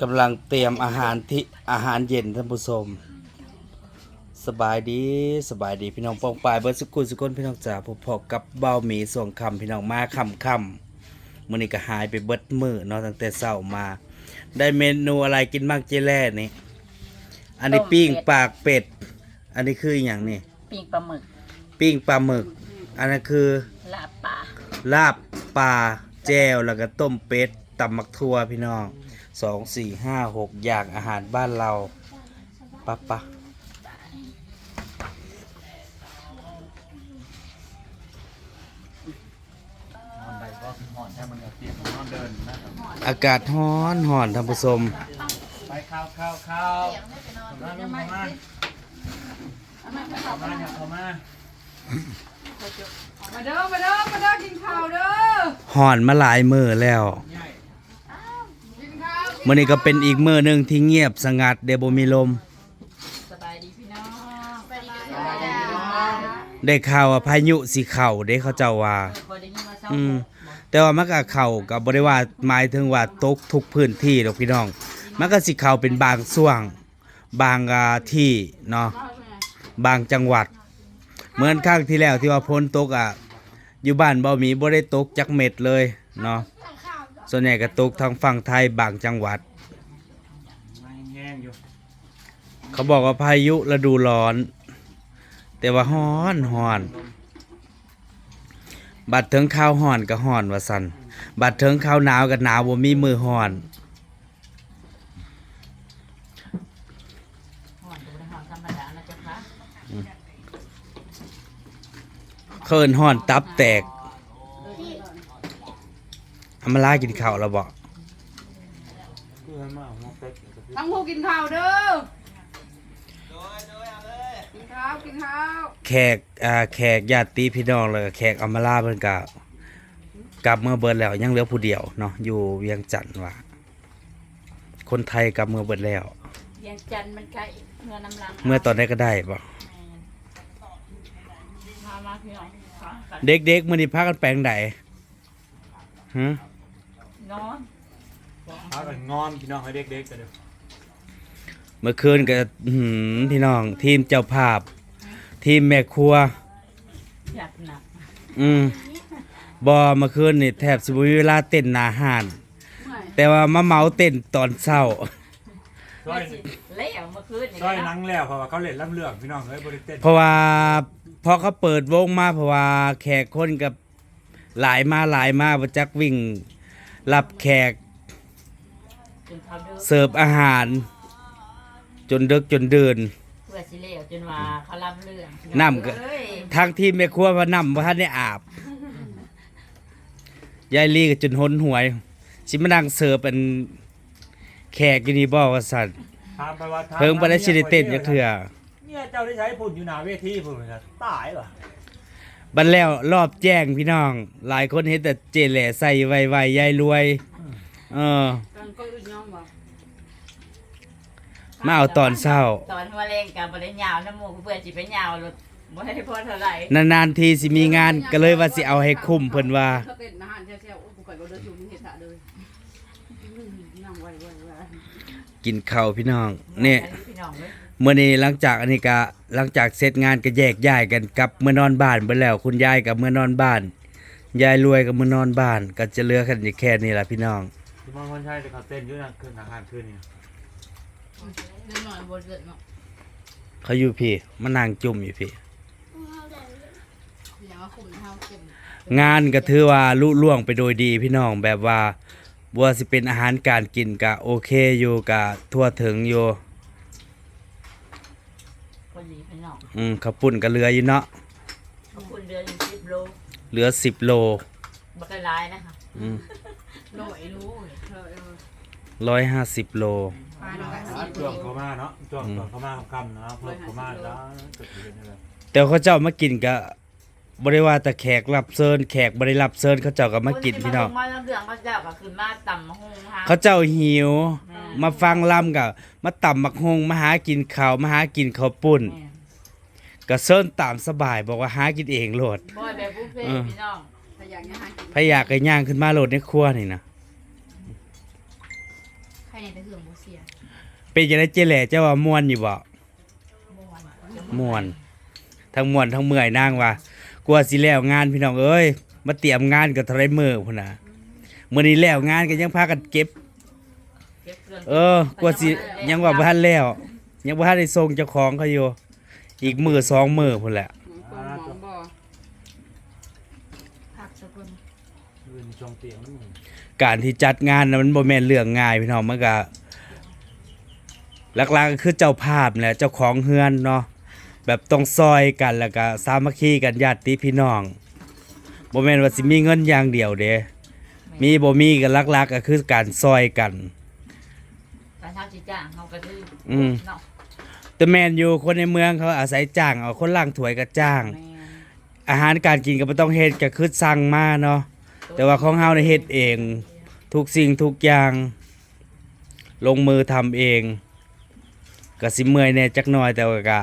กำลังเตรียมอาหารที่อาหารเย็นท่านผู้ชมสบายดีสบายดีพี่น้องปองปายเบิร์ดสกุลสกุลพี่น้องจ๋าพบพอกับเบ้าหมีส่วงคำพี่น้องมาคำคำมื้อนี้ก็หายไปเบิดมือเนาะตั้งแต่เช้ามา ได้เมนูอะไรกินบ้างเจแล่นี่อันนี้ต้มเป็ดปิ้งปากเป็ด อันนี้คืออหย่างนี่ปิ้งปลาหมึก ปิ้งปลาหมึก อันนั้นคือลาบปลาลาบปลาแจวแล้วก็ต้มเป็ดตำมักทั่วพี่น้อง สองสี่ห้าหกอย่างอาหารบ้านเราปะปะอากาศร้อนห่อนท่านผู้ชมไปข้าวข้าวข้าวมาลงมามาเข้ามาเนี่ยเข้ามามาเด้อมาเด้อมาเด้อกินข้าวเด้อห่อนมาหลายมือแล้วกินข้าว มื่อนี้ก็เป็นอีกมือหนึ่งที่เงียบสงัดเดบมีลม สบายดีพี่น้องได้ข่าวว่าพายุสีเข่าเด้เขาเจ้าว่า พอได้ยินว่าเช้าอืมแต่ว่ามันก็เข่ากับบริวาหมายถึงว่าตกทุกพื้นที่หรอกพี่น้องมันก็สิเข่าเป็นบางส่วง บางอ่าที่เนาะบางจังหวัด เหมือนครั้งที่แล้วที่ว่าพ้นตกอะอยู่บ้านบ่มีบ่ได้ตกจักเม็ดเลยเนาะ ส่วนใหญ่ก็ตกทางฝั่งไทยบางจังหวัด ไม่แห้งอยู่เขาบอกว่าพายุฤดูร้อน แต่ว่าฮ้อนฮ้อน บัดเทิงข้าวฮ้อนก็ฮ้อนว่าสันบัดเทิงข้าวหนาวก็หนาวบ่มีมือฮ้อนหอนดูในหอนธรรมดานะจ๊ะคะ เคินฮ้อนตับแตก อามาลากินข้าวแล้วบ่เพื่อนมาเอามาเป็ดกับพี่ทั้งผู้กินข้าวเด้อกินข้าวกินข้าวแขกอ่าแขกญาติพี่น้องแล้วก็แขกอามาลาเพิ่นก็กลับเมื่อเบิดแล้วยังเหลือผู้เดียวเนาะอยู่เวียงจันทน์ว่าคนไทยกลับเมื่อเบิดแล้ว เวียงจันทน์มันใกล้เมื่อน้ำลังเมื่อตอนได้ก็ได้บ่พามาพี่น้องค่ะกันเด็กๆมื้อนี้พากันแปลงใดฮะ นอนพากันงอนพี่น้องให้เด็กๆกันเดี๋ยวเมื่อคืนก็อื้อหือพี่น้อง ทีมเจ้าภาพ ทีมแม่ครัว อยากหนักอืมบอเมื่อคืนนี่แทบสิบ่มีเวลาเต้นหนาหานเมื่อยแต่ว่ามาเมาเต้นตอนเช้า ซอยเละเมื่อคืนนี่ซอยนะนังแล้วเพราะว่าเขาเล่นล่ำเลือกพี่น้องเอ้ยบริเต้นเพราะว่าพอเขาเปิดวงมาเพราะว่าแขกคนกับหลายมาหลายมาประจักวิ่ง รับแขกจนเขาเดินเสิร์ฟอาหาร จนดึกจนเดินเพื่อสิเละจนว่าเขารับเรื่องน้ำก็เอ้ยทางทีมแม่ครัวว่านำว่าท่านได้อาบยายลีก็จนหนหวย สิมานั่งเสิร์ฟเป็นแขกอยู่นี่บ่ว่าสั่นถามไปว่าถามเพิ่งบ่ได้สิได้เต้นจักเทื่อเนี่ยเจ้าได้ใช้พุ่นอยู่หน้าเวทีพุ่นเลยนะตายเหรอ บันแล้วรอบแจ้งพี่น้อง หลายคนเห็นแต่เจแหล่ใส่ไวๆยายรวย เออกันก็อื่นย่องบ่มาเอาตอนเช้า ตอนหัวแรงกับบริยาวน้ำมูกเพื่อนจิไปยาวรถบ่ให้พอเท่าไหร่นานๆทีสิมีงานก็เลยว่าสิเอาให้คุ้มเพิ่นว่า ถ้าเป็นอาหารแซ่บๆโอ้กูไก่บ่เด้ออยู่มึงเฮ็ดซะเลยอืมนั่งไว้ไว้ไว้กินข้าวพี่น้องเนี่ยพี่น้องเลย เมื่อนี้หลังจากอันนี้ก็หลังจากเสร็จงานก็แยกย้ายกันกลับเมื่อนอนบ้านไปแล้ว คุณยายกับเมื่อนอนบ้าน ยายรวยกับเมื่อนอนบ้าน ก็จะเหลือกันอยู่แค่นี้ล่ะพี่น้องพี่มอนคนใช่แต่เขาเต้นอยู่นะคืนอาหารคืนนี่เดินหน่อยบ่เดินเนาะเขาอยู่พี่มานั่งจุ่มอยู่พี่ อย่ามาคุมเฮาเก็บงานก็ถือว่าลุล่วงไปโดยดีพี่น้องแบบว่าบัวาสิเป็นอาหารการกินก็โอเคอยู่ก็ทั่วถึงอยู่ ค นดีพี่น้องอืมข้าวปุ้นก็เหลืออยู่เนาะขอบคุณเดือนอยู่สิบโลเหลือ10โลบักร้ายนะคะอืมโลไอ้รู้เธอเออ150โล ปลาเนาะก็สิบช่โลวงเขามาเนาะช่วงตอนเขามาค่ำๆนะเพิ่มเขามาแล้วก็ถือเป็นอะไรแต่เขาเจ้ามากินก็บ่ได้ว่าแต่แขกรับเชิญแขกบ่ได้รับเชิญเขาเจ้าก็มากินพี่น้อง มาเรื่องเขาเจ้าก็คือมาต่ำหงฮะเขาเจ้าหิว มาฟังล่ำกับมาต่ำมักฮงมาหากินข้าวมาหากินข้าวปุ้น ก็เชิญตามสบายบอกว่าหากินเองโลด บ่อยแบบบุฟเฟ่เออพี่น้องถ้าอยากอาหารกินพยากก็ย่างขึ้นมาโลดในครัวนี่นะใครภายในแต่เหืองบ่เสียเป็นจังได๋เจแหล่เจ้าว่าม่วนอยู่บ่ม่วนม่วน ทั้งม่วนทั้งเมื่อยนางว่ากลัวสิแล้วงานพี่น้องเอ้ยมาเตรียมงานก็เท่าไรมื้อพุ่นน่ะมื้อนี้แล้วงานก็ยังพากันเก็บ เก็บเครื่อง เออกลัวสิยังว่าบ่ทันแล้ว ยังบ่ทันได้ส่งเจ้าของเขาอยู่ อีกมื้อสองมื้อพุ่นแหละคนหมองบ่พักสักคนยืนชงเตียงมันการที่จัดงานน่ะมันบ่แม่นเรื่องง่ายพี่น้องมันก็หลักๆก็คือเจ้าภาพแหละเจ้าของเฮือนเนาะแบบต้องซอยกันแล้วก็สามัคคีกันญาติพี่น้องบ่แม่นว่าสิมีเงินอย่างเดียวเด้มีบ่มีก็หลักๆก็คือการซอยกัน การเช่าจิจ้างเขาก็คืออืมเนาะ แต่แม่นอยู่คนในเมืองเขาอาศัยจ้างเอาคนล่างถวยก็จ้างแม่นอาหารการกินก็บ่ต้องเฮ็ดก็คือสั่งมาเนาะแต่ว่าของเฮาเนี่ยเฮ็ดเอง ทุกสิ่งทุกอย่าง ลงมือทำเองก็สิเมื่อยแหน่จักหน่อยแต่ว่าก็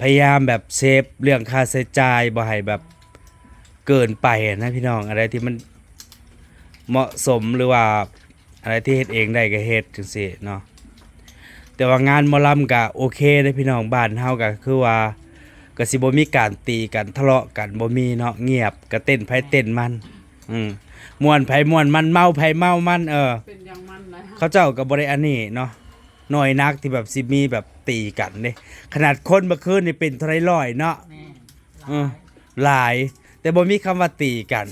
พยายามแบบเซฟเรื่องค่าใช้จ่ายบ่ให้แบบเกินไปอะนะพี่น้องอะไรที่มันเหมาะสมหรือว่าอะไรที่เฮ็ดเองได้ก็เฮ็ดจังซี่เนาะ แต่ว่างานหมอลำก็โอเคเด้อพี่น้องบ้านเฮาก็คือว่าก็สิบ่มีการตีกันทะเลาะกันบ่มีเนาะเงียบก็เต้นไผเต้นมัน อืมม่วนไผม่วนมันเมาไผเมามัน เออ เป็นอย่างมันเลยเขาเจ้ากับบริอันนี้เนาะน้อยนักที่แบบสิมีแบบตีกันเด้ขนาดคนเมื่อคืนนี่เป็นเทาไรร้อยเนาะแม่นเออหลาย แต่บ่มีคำว่าตีกัน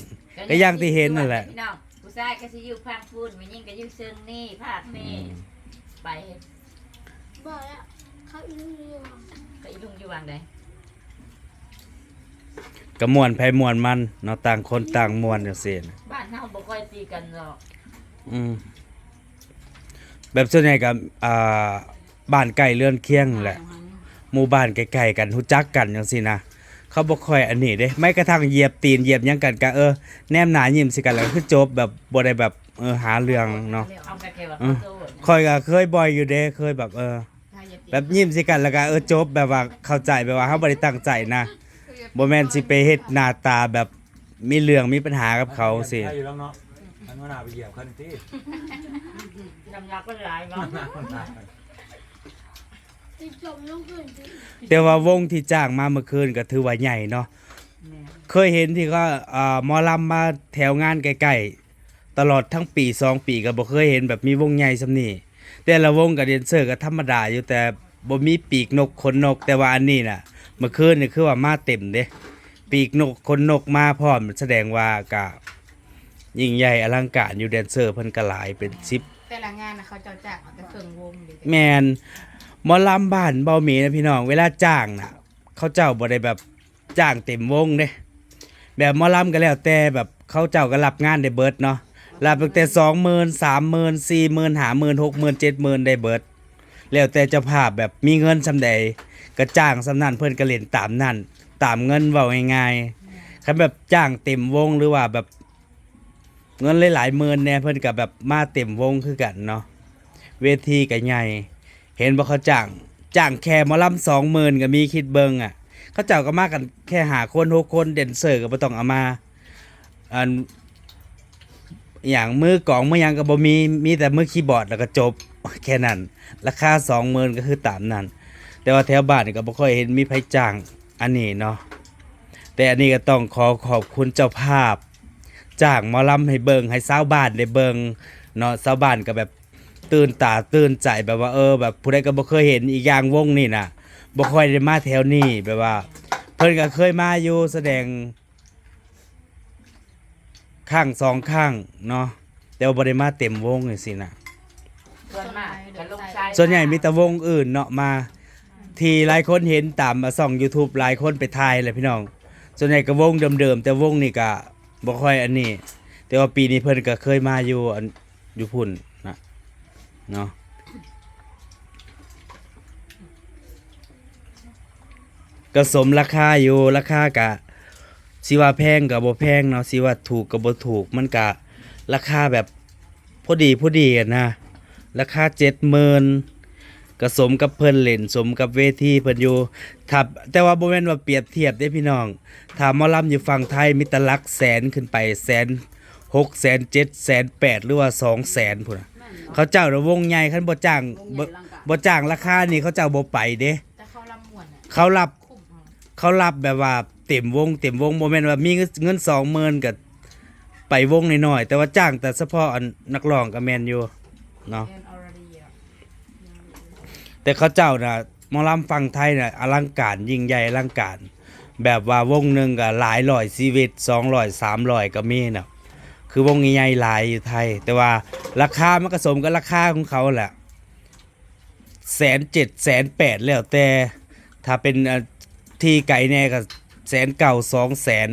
ก็อย่างที่เห็นนั่นแหละ พี่น้องผู้ชายก็สิอยู่พังพูนผู้หญิงก็อยู่ซึ่งนี่ภาคนี่ไป บอกแล้วเขาอีลุงอยู่ก็อีลุงอยู่วางใดก็ม่วนไผม่วนมันเนาะต่างคนต่างม่วนจังซี่นะบ้านเฮาบ่ค่อยตีกันหรอกอืมแบบส่วนใหญ่ก็อ่าบ้านใกล้เรือนเคียงแหละหมู่บ้านใกล้ๆกันรู้จักกันจังซี่นะเขาบ่ค่อยอันนี้เด้ไม่กระทั่งเหยียบตีนเหยียบหยังกันก็เออแนมหน้ายิ้มสิกันแล้วก็คือจบแบบบ่ได้แบบเออหาเรื่องเนาะเอาก็แค่ว่าอืเขามโสดนะค่อยก็เคยบ่อยอยู่เด้เคยแบบเออถ้าอย่าติด แบบยิ้มสิกันแล้วก็เออจบแบบว่าเข้าใจแบบว่าเฮาบ่ได้ตั้งใจนะบ่แม่นสิไปเฮ็ดหน้าตาแบบมีเรื่องมีปัญหากับเขาสิใช่อยู่แล้วเนาะมันว่าหน้าไปเหยียบคันที่น้ำหนักก็หลายบ่หน้าคนตายติดจมลงขึ้นสิแต่ว่าวงที่จ้างมาเมื่อคืนก็ถือว่าใหญ่เนาะแม่นเคยเห็นที่เขาอ่าหมอลำมาแถวงานใกล้ๆตลอดทั้งปีสองปีก็บ่เคยเห็นแบบมีวงใหญ่ซำนี้แต่ละวงกับแดนเซอร์ก็ธรรมดาอยู่แต่ บ่มีปีกนกขนนกแต่ว่าอันนี้น่ะเมื่อคืนนี่คือว่ามาเต็มเด้ปีกนกขนนกมาพร้อมแสดงว่ากะยิ่งใหญ่อลังการอยู่แดนเซอร์เพิ่นก็หลายเป็น10แต่ละงานนะเขาเจ้าจ้างเอาแต่เครื่องวงเดี๋ยวแมนหมอลำบ้านเบาหมีนะพี่น้อง เวลาจ้างน่ะ เขาเจ้าบ่ได้แบบจ้างเต็มวงเด้แบบหมอลำก็แล้วแต่แบบเขาเจ้าก็รับงานได้เบิดเนาะรับตั้งแต่สองหมื่นสามหมื่นสี่หมื่นห้าหมื่นหกหมื่นเจ็ดหมื่นได้เบิด แล้วแต่เจ้าภาพแบบมีเงินสำใดก็จ้างสำนั้นเพิ่นก็เล่นตามนั่นตามเงินเว้าง่ายๆคันแบบจ้างเต็มวงหรือว่าแบบเงินหลายๆหมื่นเนี่ยเพิ่นก็แบบมาเต็มวงคือกันเนาะเวทีก็ใหญ่เห็นบ่เขาจ้างจ้างแค่หมอลำสองหมื่นก็มีคิดเบิงอะ เขาเจ้าก็มากันแค่หาคนหกคนเด่นเซอร์ก็บ่ต้องเอามาอันอย่างมือกล่องมือยังก็บ่มีมีแต่มือคีย์บอร์ดแล้วก็จบ แค่นั้น ราคาสองหมื่นก็คือตามนั้น แต่ว่าแถวบ้านนี่ก็บ่ค่อยเห็นมีไผจ้างอันนี้เนาะแต่อันนี้ก็ต้องขอขอบคุณเจ้าภาพจ้างมอลำให้เบิงให้ชาวบ้านได้เบิงเนาะชาวบ้านก็แบบตื่นตาตื่นใจแบบว่าเออ แบบผู้ใดก็บ่เคยเห็นอีกอย่างวงนี่น่ะบ่ค่อยได้มาแถวนี้แบบว่า เพิ่นก็เคยมาอยู่แสดงข้างสองข้างเนาะแต่ว่าบ่ได้มาเต็มวงจังซี่น่ะ ส่วนมากก็ลงชายส่วนใหญ่มีแต่วงอื่นเนาะมา ที่หลายคนเห็นตามมาส่อง YouTube หลายคนไปถ่ายแหละพี่น้อง ส่วนใหญ่ก็วงเดิมๆแต่วงนี่ก็บ่ค่อยอันนี้ แต่ว่าปีนี้เพิ่นก็เคยมาอยู่อันอยู่พุ่นนะเนาะก็สมราคาอยู่ราคากะสิว่าแพงกับบ่แพงเนาะสิว่าถูกกับบ่ถูกมันกะราคาแบบพอดีพอดีอะนะ ราคาเจ็ดหมื่นก็สมกับเพิ่นเล่นสมกับเวทีเพิ่นอยู่ถ้าแต่ว่าบ่แม่นว่าเปรียบเทียบได้พี่น้องถ้าหมอลำอยู่ฝั่งไทยมีแตหลักแสนขึ้นไปแสนหกแสนเจ็ดแสนแปดหรือว่าสองแสนพุ่นน่ะเขาเจ้าน่ะวงใหญ่คันบ่จ้างวงใหญ่บ่ร่างกายบ่จ้างราคานี่เขาเจ้าบ่ไปเด้แต่เขาลำม่วนอะเขารับคุ้มเอาเขารับแบบว่าเต็มวงเต็มวงบ่แม่นว่ามีเงิน20,000ก็ไปวงน้อยๆแต่ว่าจ้างแต่เฉพาะอันนักร้องก็แม่นอยู่เนาะเรียน already อะ แต่เขาเจ้าน่ะหมอลำฟังไทยน่ะอลังการยิ่งใหญ่อลังการ แบบว่าวงหนึ่งก็หลายร้อยชีวิตสองร้อยสามร้อยก็มีน่ะคือวงใหญ่ๆหลายอยู่ไทย แต่ว่าราคามันก็สมกับราคาของเขาแหละแสนเจ็ดแสนแปดแล้วแต่ถ้าเป็นเอ่อที่ไก่แน่ก็แสนเก่าสองแสน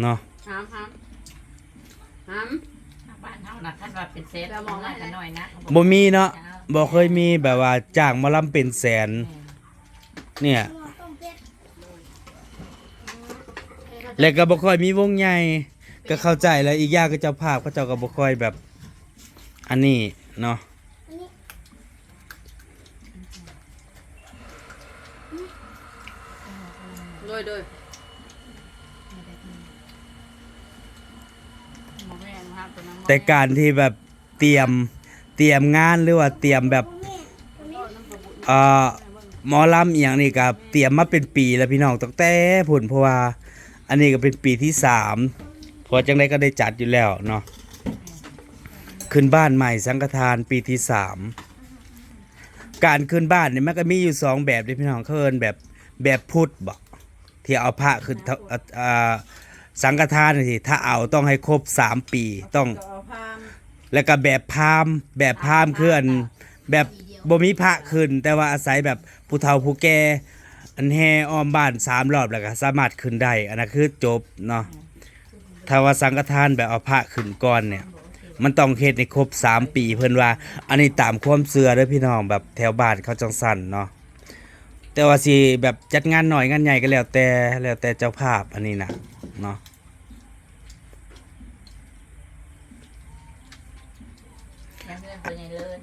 เนาะห้ามห้ามห้ามบ้านเฮาน่ะคันว่าเป็นเซตมองหน้ากันหน่อยนะบ่มีเนาะ บ่เคยมีแบบว่าจ้างหมาลำเป็นแสน เนี่ย แล้วก็บ่ค่อยมีวงใหญ่ก็เข้าใจแล้วอีกอย่างก็เจ้าภาพเขาเจ้าก็บ่ค่อยแบบ อันนี้เนาะโดยโดยหมอแม่นะครับตัวนั้นแต่การที่แบบเตรียม เตรียมงานหรือว่าเตรียมแบบเอ่อหมอลำอีหยังนี่ก็เตรียมมาเป็นปีแล้วพี่น้องตั้งแต่พุ่นเพราะว่า อันนี้ก็เป็นปีที่สามเพราะจังไดก็ได้จัดอยู่แล้วเนาะขึ้นบ้านใหม่สังฆทานปีที่สามการขึ้นบ้านเนี่ยมันก็มีอยู่สองแบบเด้พี่น้องเขาเอินแบบแบบพุทธบ่ที่เอาพระขึ้นทะเอ่ออ่าสังฆทานนี่สิถ้าเอาต้องให้ครบสามปีต้อง แล้วก็แบบพราหมณ์แบบพราหมณ์คืออันแบบบ่มีพระขึ้น แต่ว่าอาศัยแบบผู้เฒ่าผู้แก่อันแห่อ้อมบ้านสามรอบแล้วก็สามารถขึ้นได้อันนั้นคือจบเนาะถ้าว่าสังฆทานแบบเอาพระขึ้นก่อนเนี่ย มันต้องเฮ็ดในครบสามปีเพิ่นว่า อันนี้ตามความเชื่อเด้อพี่น้องแบบแถวบ้านเขาจังสั่นเนาะแต่ว่าสิแบบจัดงานหน่อยงานใหญ่ก็แล้วแต่แล้วแต่เจ้าภาพอันนี้นะเนาะ ยังเงิน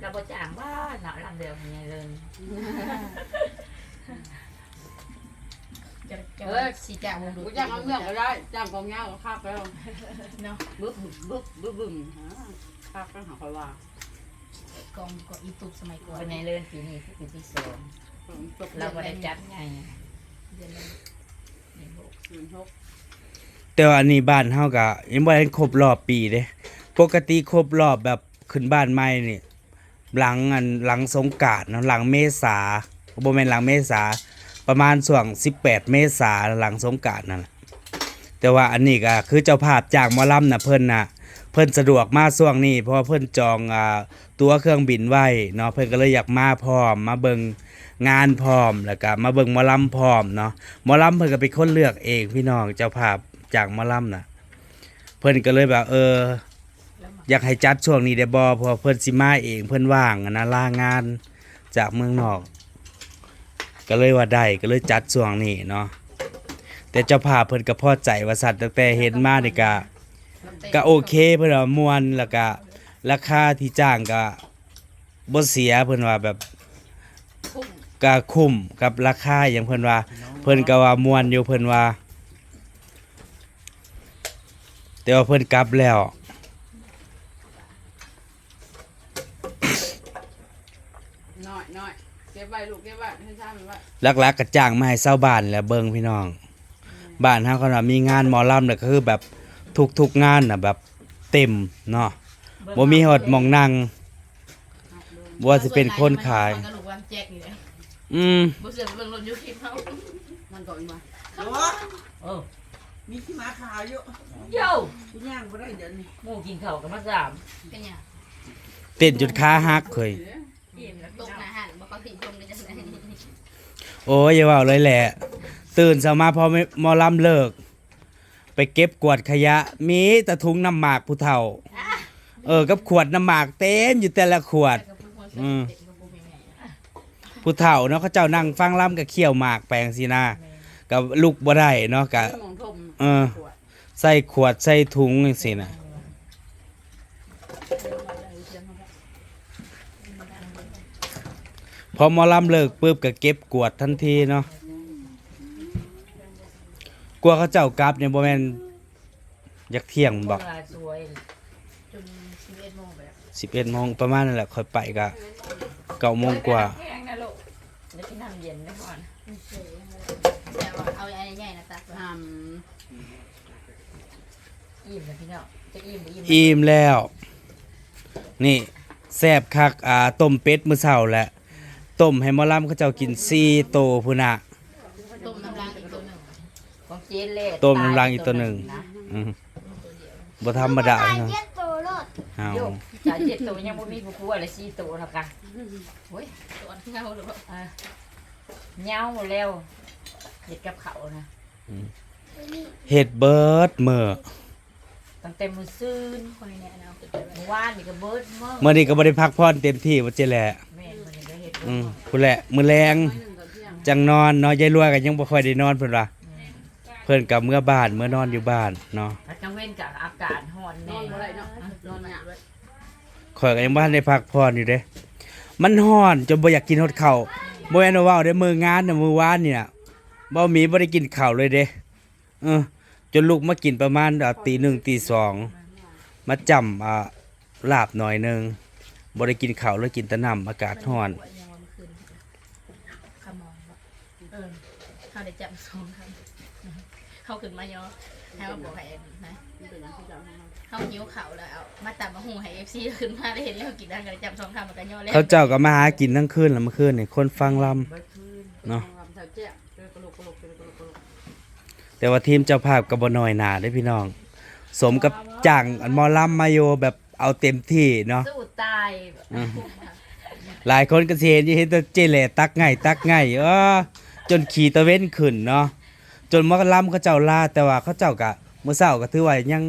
เราบ่จ้างบ้านเนาะลำเดียวใหญ่เลยจะจะเอ้ย สีแจ้างวงดูกูจ้างเอาเรื่องก็ได้จ้างกองเงาก็คาบแล้วเนาะบึ๊บบึ๊บบึ๊บบึ๊บฮะคาบก็หาคอยว่ากองก็อีตุกสมัยก่อนตัวใหญ่เลยปีนี้คือปีที่สองจบเราบ่ได้จัดไงเดือนละศูนย์หกแต่ว่าอันนี้บ้านเฮาก็ยังบ่ได้ครบรอบปีเด้ปกติครบรอบแบบ ขึ้นบ้านใหม่นี่หลังอันหลังสงกรานต์เนาะหลังเมษาบ่แม่นหลังเมษาประมาณช่วง 18 เมษาหลังสงกรานต์นั่นแหละแต่ว่าอันนี้ก็คือเจ้าภาพจางหมอลำนะเพิ่นนะเพิ่นสะดวกมาช่วงนี้เพราะเพิ่นจองอ่าตั๋วเครื่องบินไว้เนาะเพิ่นก็เลยอยากมาพร้อม มาเบิงงานพร้อมแล้วก็มาเบิงมอลำพร้อมเนาะมอลำเพิ่นก็เป็นคนเลือกเองพี่น้องเจ้าภาพจางหมอลำนะเพิ่นก็เลยแบบเออ อยากให้จัดช่วงนี้ได้บ่เพราะเพิ่อนสิมาเองเพิ่อนว่างนะลางานจากเมืองนอก ก็เลยว่าได้ก็เลยจัดช่วงนี้เนาะแต่เจ้าภาพเพิ่นก็พอใจว่าสัตว์ตั้งแต่เห็นมานี่ก็ก็โอเคเพิ่นว่ามวนแล้วก็ราคาที่จ้างก็บ่เสียเพิ่นว่าแบบก็คุ้มกับราคาอย่างเพิ่นว่า เพิ่นก็ว่ามวนอยู่เพิ่นว่า แต่ว่าเพิ่นกลับแล้ว น้อยน้อยเก็บไว้ลูกเก็บไว้ให้ทราบมันไว้หลักๆก็จ้างมาให้ชาวบ้านแหละเบิ่งพี่น้อง บ้านเฮาก็น่ะมีงานหมอลำน่ะก็คือแบบทุกๆงานน่ะแบบเต็มเนาะบ่มีฮอดหมองนั่งบ่ว่าสิเป็นคนขายกระดูกวางแจกนี่แหละอืมบ่เสือกเบิ่งรถยูคลิปเฮามันก่อนมาโอ้มีขี้หมาขาวอยู่โย่กูย่างบ่ได้เดี๋ยวนี้หมูกินข้าวกันมาสามเป็นหยัง เต้นจนขาหักเคยอิ่มแล้วตกหน้า หันบ่เขาสิชมได้จังไดโอ้ยอย่าเว้าเลยแหละ ตื่นเช้ามาพอหมอลำเลิก ไปเก็บกวาดขยะ มีแต่ถุงน้ำหมากผู้เฒ่า เออกับขวดน้ำหมากเต็มอยู่แต่ละขวดอืมผู้เฒ่าเนาะเขาเจ้านั่งฟังล่ำกับเคี่ยวหมากแปลงสินะกับลูกบ่ได้เนาะกับ มองทมเออใส่ขวดใส่ถุงจังซี่นะ อหมอลำเลิกปุ๊บก็เก็บกวดทันทีเนาะกลัวเขาเจ้ากลับเนี่ยบ่แม่นอยากเที่ยงบบ่อกลาสวยจนสิบเอ็ดโมงไปแล้วสิบเอ็ดโมงประมาณนั่นแหละค่อยไปกะเก้าโมงกว่าแห้งนะลูกเดี๋ยวกินน้ำเย็นได้ก่อนแต่ว่าเอาอันใหญ่ๆนะตักทอิ่มเลยพี่น้องจะอิ่มหรืออิ่มอิ่มแล้ว นี่แซ่บคักอ่าต้มเป็ดมื้อเช้าแหละ ต้มให้หมอลำเขาเจ้ากินซี่โตพุ่นน่ะ ต้มน้ำล้างอีกตัวหนึ่งของเจนเล่ต้มน้ำรังอีกตัวหนึ่งนะอืมบ่ธรรมดาเนาะเอาโยกจ่ายเจ็ดตัวยังบ่มีผู้คู่อะไรสี่ตัวแล้วกันโอ้ยตัวเงาหรือเปล่าอะเหงาแล้วเห็ดกับเขาวนะเฮ็ดเบิดมื้อตั้งแต่มื้อซื่นคนในเนี่ยเอาขึ้นไปไว้เมื่อวานนี่ก็เบิดเมื่อ มื้อนี้ก็บ่ได้พักผ่อนเต็มที่ว่าเจ๊แหละแม่นมื้ อนี้ก็เฮ็ดอืมพุ่นแหละมื้อแรงำหนึ่งกับเที่ยงจังนอนเนาะยายรวยก็ยังบ่ค่อยได้นอนเพิ่นว่าเพิ่นก็เมื่อบ้านเมื่อนอนอยู่บ้านเนาะแล้วกลางเว้นกับอากาศร้อนนแน่อนบ่ได้เนาะนอนหยาบข่อยก็ยังบ่ทันได้พักผ่อนอยู่เด้ มันร้อนจนบ่อยากกินฮอดข้าวบ่แม่นว่าเว้าได้มื้องานน่ะมื้อวานนี่น่ะบ่มีบ่ได้กินข้าวเลยเด้เออจนลูกมากินประมาณอ่าตีหนึ่งตีสองมาจำอ่าลาบหน่อยหนึงบ่ได้กินข้าวเลยกินแต่น้ำอากาศร้อน ยังวันคืนขมองบ่เออ เขาได้จับสองคำเขาขึ้นมาย่อให้ว่าบอกให้นะมันเป็นอย่างที่เราทำเขาหิวเขาแล้วเอามาตับมาหุงให้เอฟซีขึ้นมาได้เห็นแล้วกินได้กันจับสองคำมันก็ย่อแล้วเขาเจ้าก็มาหากินทั้งคืนแล้วเมื่อคืนนี่คนฟังลำเบิดคืนเนาะทำแถวแจ๊กเจอกระโหลกกระโหลกเจอกระโหลกกระโหลกแต่ว่าทีมเจ้าภาพก็บ่น้อยหนาเด้อพี่น้อง สมกับจ้างอันหมอลำมาโยแบบเอาเต็มที่เนาะสู้ตายอืมหลายคนก็สิเห็นอยู่เห็นแต่เจแหล่ตักง่ายตักง่ายเออ จนขี่ตะเว้นขึ้นเนาะจนหมอลำเขาเจ้าลาแต่ว่าเขาเจ้าก็มื้อเช้าก็ถือว่ายัง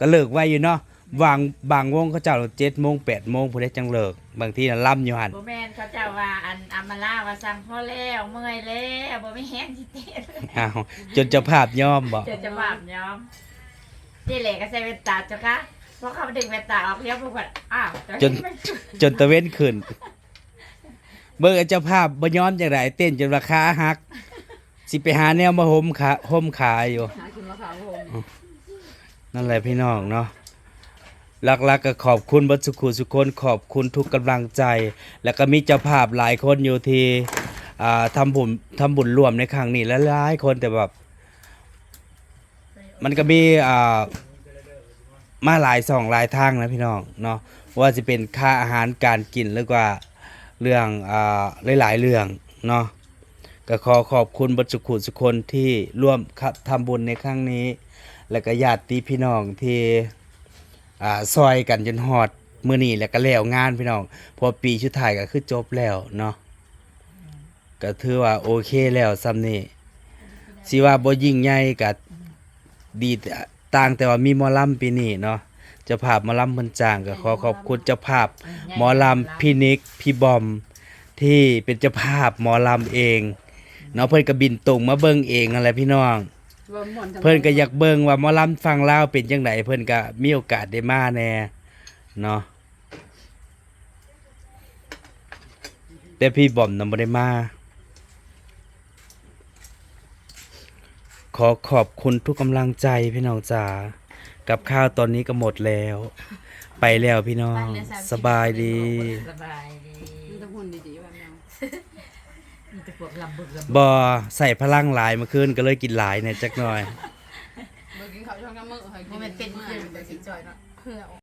ก็เลิกไว้อยู่เนาะบางบางวงเขาเจ้า7โมง8โมงผู้ใดจังเลิก บางทีน่ะลำอยู่หั่นบ่แม่นเขาเจ้าว่าอันอามาล่าว่าสั่งพ่อแล้วเมื่อยแล้วบ่มีแฮงสิเต้นอ้าวจนเจ้าภาพยอมบ่เดี๋ยวจะบาปยอมเจเล่ก็ใส่แว่นตาเจ้าคะเพราะเขาดึงแว่นตาออกเรียบร้อยอ้าวจนจนตะเว้นขึ้น เบิ่งไอ้เจ้าภาพบ่ยอมจังไดเต้นจนราคาหัก สิไปหาแนวมาห่มขาห่มขาอยู่ หากินมะพร้าวโฮมนั่นแหละพี่น้องเนาะหลักๆก็ขอบคุณเบัสุขุสุคนขอบคุณทุกกำลังใจ แล้วก็มีเจ้าภาพหลายคนอยู่ที่อ่าทำบุญทำบุญร่วมในครั้งนี้และหลายคนแต่แบบมันก็มีอ่ามาหลายสองหลายทางนะพี่น้องเนาะว่าจะเป็นค่าอาหารการกินหรือว่า เรื่องอ่าหลาย ๆ เรื่องเนาะก็ขอขอบคุณเบัสุขุสุคนที่ร่วมทำบุญในครั้งนี้ แล้วก็ญาติพี่น้องที่อ่าซอยกันจนฮอดมื้อนี้แล้วก็แล้วงานพี่น้องพอปีชุดท้ายก็คือจบแล้วเนาะก็ถือว่าโอเคแล้วซ้ำนี้สิว่าบ่ยิ่งใหญ่ก็ดีแต่ต่างแต่ว่ามีมอลำปีนี้เนาะ เจ้าภาพหมอลำเพิ่นจ้างก็ขอขอบคุณเจ้าภาพหมอลำพี่นิกพี่บอมที่เป็นเจ้าภาพหมอลำเองเนาะเพิ่นก็บินตรงมาเบิ่งเองนั่นแหละพี่น้องว่าม่วนทั้งเพิ่นก็อยากเบิ่งว่าหมอลำฟังลาวเป็นจังไดเพิ่นก็มีโอกาสได้มาแน่เนาะแต่พี่บอมนำบ่ได้มาขอขอบคุณทุกกำลังใจพี่น้องจ๋า กับข้าวตอนนี้ก็หมดแล้ว ไปแล้วพี่น้อง สบายดี สบายดีมีแตะหุ่นดีๆแบบนี้มีแต่พวกลำบึกลำบึกบ่ใส่พลังหลายเมื่อคืนก็เลยกินหลายเนี่ยจักหน่อย เมื่อกี้เขาช่องน้ำมือให้กิมันเป็นเพื่อนเป็นสีจอยเนาะเพื่อ